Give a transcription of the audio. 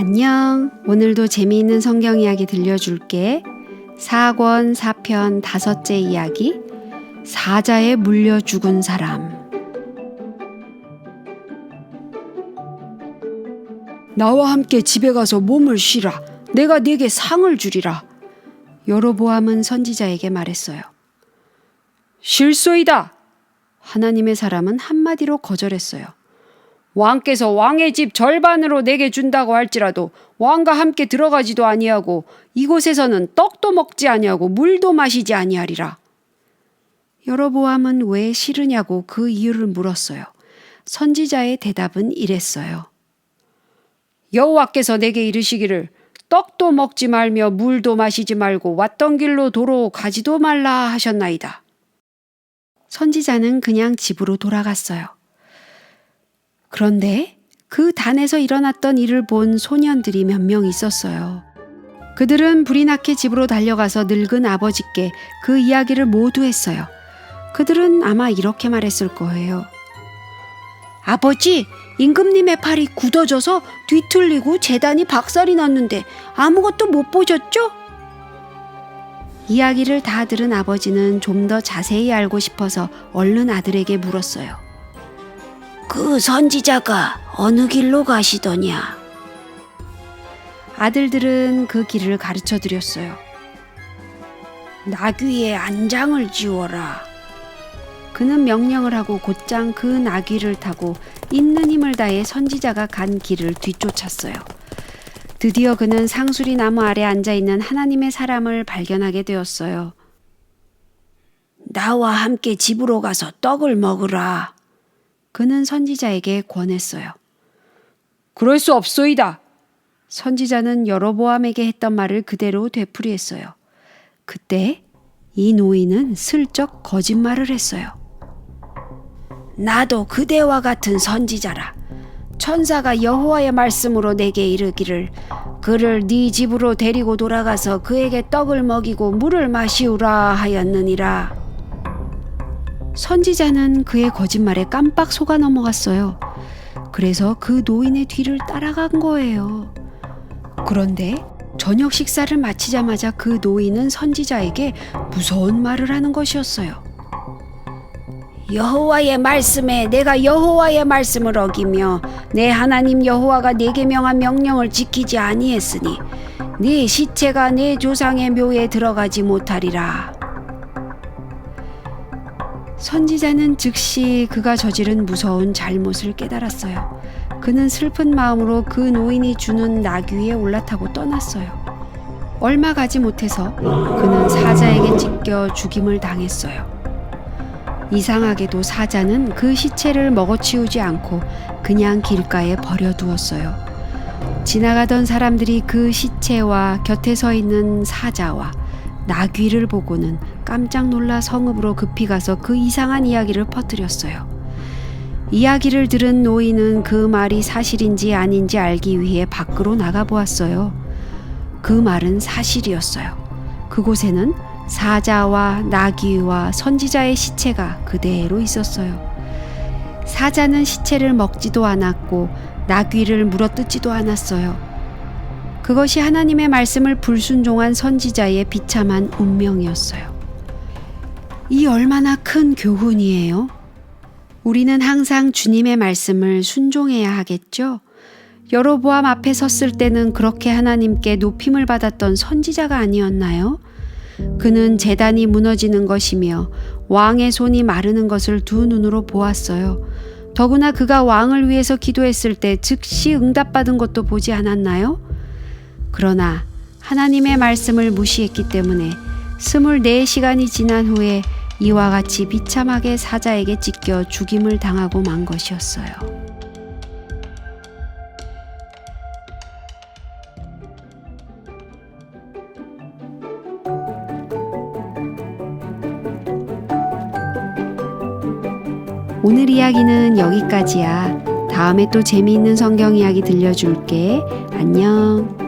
안녕. 오늘도 재미있는 성경 이야기 들려줄게. 사권 사편 다섯째 이야기. 사자에 물려 죽은 사람. 나와 함께 집에 가서 몸을 쉬라. 내가 네게 상을 주리라. 여로보암은 선지자에게 말했어요. 실소이다. 하나님의 사람은 한마디로 거절했어요. 왕께서 왕의 집 절반으로 내게 준다고 할지라도 왕과 함께 들어가지도 아니하고 이곳에서는 떡도 먹지 아니하고 물도 마시지 아니하리라. 여로보암은 왜 싫으냐고 그 이유를 물었어요. 선지자의 대답은 이랬어요. 여호와께서 내게 이르시기를 떡도 먹지 말며 물도 마시지 말고 왔던 길로 도로 가지도 말라 하셨나이다. 선지자는 그냥 집으로 돌아갔어요. 그런데 그 단에서 일어났던 일을 본 소년들이 몇 명 있었어요. 그들은 불이 나게 집으로 달려가서 늙은 아버지께 그 이야기를 모두 했어요. 그들은 아마 이렇게 말했을 거예요. 아버지, 임금님의 팔이 굳어져서 뒤틀리고 재단이 박살이 났는데 아무것도 못 보셨죠? 이야기를 다 들은 아버지는 좀 더 자세히 알고 싶어서 얼른 아들에게 물었어요. 그 선지자가 어느 길로 가시더냐? 아들들은 그 길을 가르쳐 드렸어요. 나귀의 안장을 지워라. 그는 명령을 하고 곧장 그 나귀를 타고 있는 힘을 다해 선지자가 간 길을 뒤쫓았어요. 드디어 그는 상수리 나무 아래 앉아 있는 하나님의 사람을 발견하게 되었어요. 나와 함께 집으로 가서 떡을 먹으라. 그는 선지자에게 권했어요. 그럴 수 없소이다. 선지자는 여로보암에게 했던 말을 그대로 되풀이했어요. 그때 이 노인은 슬쩍 거짓말을 했어요. 나도 그대와 같은 선지자라. 천사가 여호와의 말씀으로 내게 이르기를 그를 네 집으로 데리고 돌아가서 그에게 떡을 먹이고 물을 마시우라 하였느니라. 선지자는 그의 거짓말에 깜빡 속아 넘어갔어요. 그래서 그 노인의 뒤를 따라간 거예요. 그런데 저녁 식사를 마치자마자 그 노인은 선지자에게 무서운 말을 하는 것이었어요. 여호와의 말씀에 내가 여호와의 말씀을 어기며 내 하나님 여호와가 내게 명한 명령을 지키지 아니했으니 네 시체가 내 조상의 묘에 들어가지 못하리라. 선지자는 즉시 그가 저지른 무서운 잘못을 깨달았어요. 그는 슬픈 마음으로 그 노인이 주는 나귀 위에 올라타고 떠났어요. 얼마 가지 못해서 그는 사자에게 찢겨 죽임을 당했어요. 이상하게도 사자는 그 시체를 먹어치우지 않고 그냥 길가에 버려두었어요. 지나가던 사람들이 그 시체와 곁에 서 있는 사자와 나귀를 보고는 깜짝 놀라 성읍으로 급히 가서 그 이상한 이야기를 퍼뜨렸어요. 이야기를 들은 노인은 그 말이 사실인지 아닌지 알기 위해 밖으로 나가 보았어요. 그 말은 사실이었어요. 그곳에는 사자와 나귀와 선지자의 시체가 그대로 있었어요. 사자는 시체를 먹지도 않았고 나귀를 물어뜯지도 않았어요. 그것이 하나님의 말씀을 불순종한 선지자의 비참한 운명이었어요. 이 얼마나 큰 교훈이에요? 우리는 항상 주님의 말씀을 순종해야 하겠죠? 여로보암 앞에 섰을 때는 그렇게 하나님께 높임을 받았던 선지자가 아니었나요? 그는 재단이 무너지는 것이며 왕의 손이 마르는 것을 두 눈으로 보았어요. 더구나 그가 왕을 위해서 기도했을 때 즉시 응답받은 것도 보지 않았나요? 그러나 하나님의 말씀을 무시했기 때문에 스물네 시간이 지난 후에 이와 같이 비참하게 사자에게 찢겨 죽임을 당하고 만 것이었어요. 오늘 이야기는 여기까지야. 다음에 또 재미있는 성경 이야기 들려줄게. 안녕.